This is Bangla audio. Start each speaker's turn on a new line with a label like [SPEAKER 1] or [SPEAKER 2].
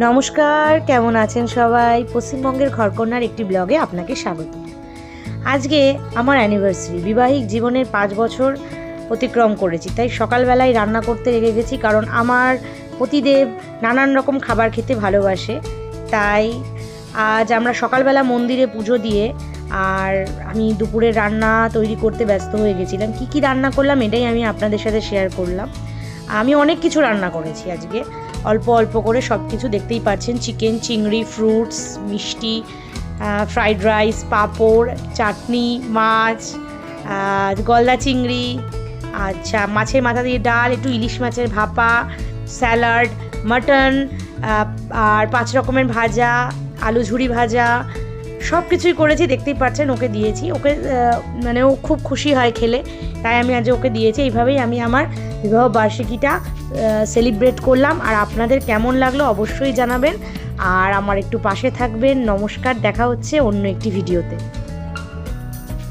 [SPEAKER 1] নমস্কার, কেমন আছেন সবাই? পশ্চিমবঙ্গের ঘরকন্যার একটি ব্লগে আপনাকে স্বাগত। আজকে আমার অ্যানিভার্সারি বিবাহিক জীবনের পাঁচ বছর অতিক্রম করেছি, তাই সকালবেলায় রান্না করতে লেগে গেছি কারণ আমার পতিদেব নানান রকম খাবার খেতে ভালোবাসে, তাই আজ আমরা সকালবেলা মন্দিরে পুজো দিয়ে আর আমি দুপুরে রান্না তৈরি করতে ব্যস্ত হয়ে গেছিলাম। কি কি রান্না করলাম এটাই আমি আপনাদের সাথে শেয়ার করলাম। আমি অনেক কিছু রান্না করেছি আজকে। অল্প অল্প করে সব কিছু দেখতেই পাচ্ছেন। চিকেন চিংড়ি ফ্রুটস মিষ্টি ফ্রাইড রাইস পাঁপড়, চাটনি, মাছ গলদা চিংড়ি আচ্ছা মাছের মাথা দিয়ে ডাল, একটু ইলিশ মাছের ভাপা, স্যালাড, মাটন আর পাঁচ রকমের ভাজা, আলু ঝুড়ি ভাজা সব কিছুই করেছি, দেখতেই পাচ্ছেন, ওকে দিয়েছি। ওকে মানে ও খুব খুশি হয় খেলে, তাই আমি আজ ওকে দিয়েছি। এইভাবেই আমি আমার বিবাহ বার্ষিকীটা সেলিব্রেট করলাম। আর আপনাদের কেমন লাগল অবশ্যই জানাবেন। আর আমার একটু পাশে থাকবেন। নমস্কার, দেখা হচ্ছে অন্য একটি ভিডিওতে।